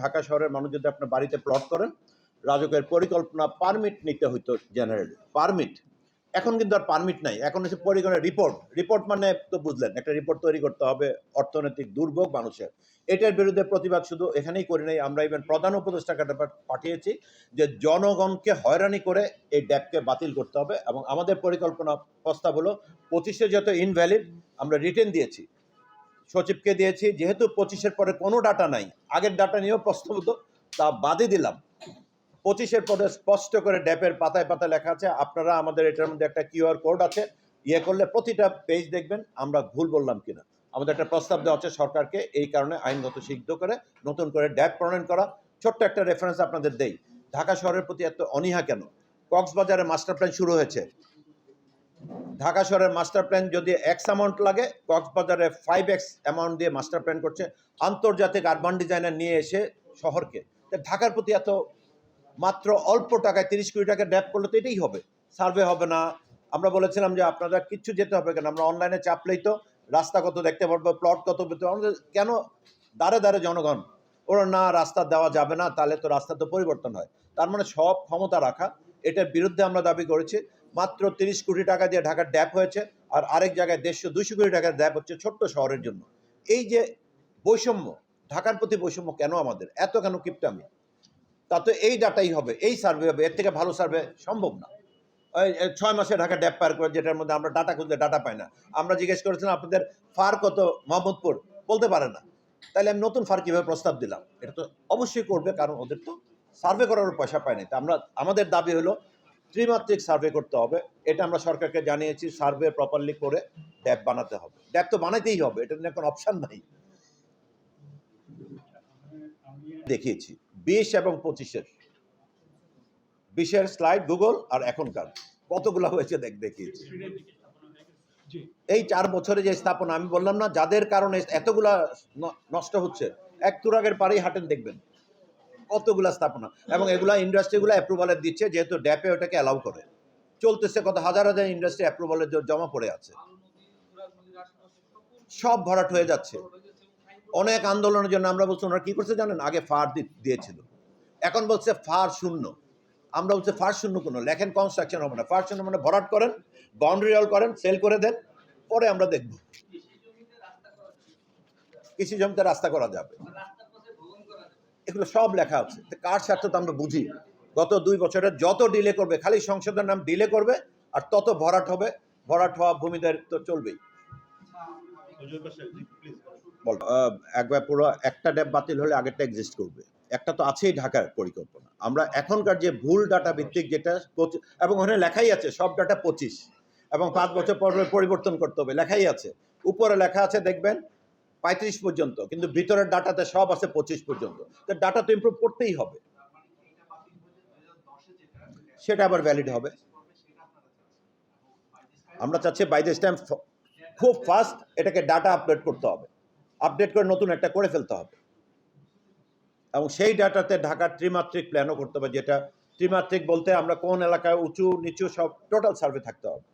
ঢাকা শহরের মানুষ যদি আপনার বাড়িতে প্লট করেন রাজকের পরিকল্পনা পারমিট নিতে হইতো জেনারেলি পারমিট এখন কিন্তু আর পারমিট নাই। এখন হচ্ছে পরিকল্পনা রিপোর্ট রিপোর্ট মানে তো বুঝলেন, একটা রিপোর্ট তৈরি করতে হবে, অর্থনৈতিক দুর্ভোগ মানুষের। এটার বিরুদ্ধে প্রতিবাদ শুধু এখানেই করি নাই, আমরা ইভেন প্রধান উপদেষ্টাকে পাঠিয়েছি যে জনগণকে হয়রানি করে এই ড্যাপকে বাতিল করতে হবে এবং আমাদের পরিকল্পনা প্রস্তাব হলো, পঁচিশে যত ইনভ্যালিড আমরা রিটেন দিয়েছি। সচিবকে দিয়েছি, যেহেতু পঁচিশের পরে কোনো ডাটা নাই, আগের ডাটা নিয়েও প্রশ্নবোধ তা বাদই দিলাম। পঁচিশের পরে স্পষ্ট করে ড্যাপের পাতায় পাতায় লেখা আছে, আপনারা আমাদের এটার মধ্যে একটা কিউআর কোড আছে ইয়ে করলে প্রতিটা পেজ দেখবেন, আমরা ভুল বললাম কিনা। আমাদের একটা প্রস্তাব দেওয়া হচ্ছে সরকারকে, এই কারণে আইনগত সিদ্ধ করে নতুন করে ড্যাপ প্রণয়ন করা। ছোট্ট একটা রেফারেন্স আপনাদের দেই, ঢাকা শহরের প্রতি এত অনীহা কেন? কক্সবাজারে মাস্টার প্ল্যান শুরু হয়েছে ঢাকা শহরের মাস্টার প্ল্যান যদি এক্স অ্যামাউন্ট লাগে, কক্সবাজারে ফাইভ এক্স অ্যামাউন্ট দিয়ে মাস্টার প্ল্যান করছে, আন্তর্জাতিক আরবান ডিজাইনার নিয়ে এসে শহরকে। ঢাকার প্রতি এত মাত্র অল্প টাকায় তিরিশ কোটি টাকা ড্যাপ করলে তো এটাই হবে। সার্ভে হবে না। আমরা বলেছিলাম যে আপনারা কিচ্ছু যেতে হবে কেন? আমরা অনলাইনে চাপলেই তো রাস্তা কত দেখতে পারব প্লট কত পেতে। আমাদের কেন দাঁড়ে দাঁড়ে জনগণ? ওরা না রাস্তা দেওয়া যাবে না, তাহলে তো রাস্তা তো পরিবর্তন হয়। তার মানে সব ক্ষমতা রাখা, এটার বিরুদ্ধে আমরা দাবি করেছি। মাত্র তিরিশ কোটি টাকা দিয়ে ঢাকার ড্যাপ হয়েছে আর আরেক জায়গায় দেড়শো দুশো কোটি টাকার ড্যাপ হচ্ছে ছোট্ট শহরের জন্য। এই যে বৈষম্য, ঢাকার প্রতি বৈষম্য কেন আমাদের? এত কেন কিপটামি? তা তো এই ডাটাই হবে, এই সার্ভে হবে, এর থেকে ভালো সার্ভে সম্ভব না। ছয় মাসে ঢাকা ড্যাপ পার করে যেটার মধ্যে আমরা ডাটা খুঁজলে ডাটা পাই না। আমরা জিজ্ঞেস করেছিলাম, আপনাদের ফার কত মোহাম্মদপুর? বলতে পারে না। তাহলে আমি নতুন ফার কীভাবে প্রস্তাব দিলাম? এটা তো অবশ্যই করবে, কারণ ওদের তো সার্ভে করার পয়সা পায়নি তা আমরা, আমাদের দাবি হলো ত্রিমাত্রিক সার্ভে করতে হবে। এটা আমরা সরকারকে জানিয়েছি সার্ভে প্রপারলি করে ড্যাপ বানাতে হবে। ড্যাপ তো বানাইতেই হবে এটা নিয়ে কোনো অপশান নাই। দেখিয়েছি বিশ এবং পঁচিশের। বিশের স্লাইড গুগল আর এখনকার। কতগুলো হয়েছে দেখ দেখিয়েছি। এই চার বছরে যে স্থাপনা আমি বললাম না যাদের কারণে এতগুলা নষ্ট হচ্ছে এক তুরাগের পারেই হাটেন দেখবেন। কতগুলা স্থাপনা এবং এগুলা ইন্ডাস্ট্রিগুলো অ্যাপ্রুভালের দিচ্ছে, যেহেতু ড্যাপে ওটাকে অ্যালাউ করে। চলতেছে কত হাজার হাজার ইন্ডাস্ট্রি অ্যাপ্রুভালের জমা পড়ে আছে। সব ভরাট হয়ে যাচ্ছে। অনেক আন্দোলনের জন্য আমরা বলছি, ওনারা কি করছে জানেন? আগে ফার দিয়েছিল। এখন বলছে ফার শূন্য। আমরা বলছি ফার শূন্য কোনো, লেখেন কনস্ট্রাকশন হবে না। ফার শূন্য মানে ভরাট করেন বাউন্ডারি ওয়াল করেন সেল করে দেন, পরে আমরা দেখব। কৃষি জমিতে রাস্তা করা যাবে। এগুলো সব লেখা আছে। কার স্বার্থ তো আমরা বুঝি? গত দুই বছরের যত ডিলে করবে, খালি সংসদের নাম ডিলে করবে, আর তত ভরাট হবে। ভরাট হওয়া ভূমিদের তো চলবেই। একবার পুরো একটা ড্যাব বাতিল হলে আগেরটা এক্সিস্ট করবে। একটা তো আছেই ঢাকার পরিকল্পনা। আমরা এখনকার যে ভুল ডাটা ভিত্তিক যেটা এবং ওখানে লেখাই আছে, সব ডাটা পঁচিশ। এবং পাঁচ বছর পর পরিবর্তন করতে হবে, লেখাই আছে। উপরে লেখা আছে, দেখবেন পঁয়ত্রিশ পর্যন্ত, কিন্তু ভিতরের ডাটাতে সব আছে পঁচিশ পর্যন্ত। তো ডাটা তো ইমপ্রুভ করতেই হবে। সেটা আবার ভ্যালিড হবে। আমরা চাচ্ছি বাই দিস টাইম খুব ফাস্ট এটাকে ডাটা আপডেট করতে হবে। আপডেট করে নতুন একটা করে ফেলতে হবে। এবং সেই ডাটাতে ঢাকার ত্রিমাত্রিক প্ল্যানও করতে হবে, যেটা ত্রিমাত্রিক বলতে আমরা কোন এলাকায় উঁচু, নিচু সব টোটাল সার্ভে থাকতে হবে।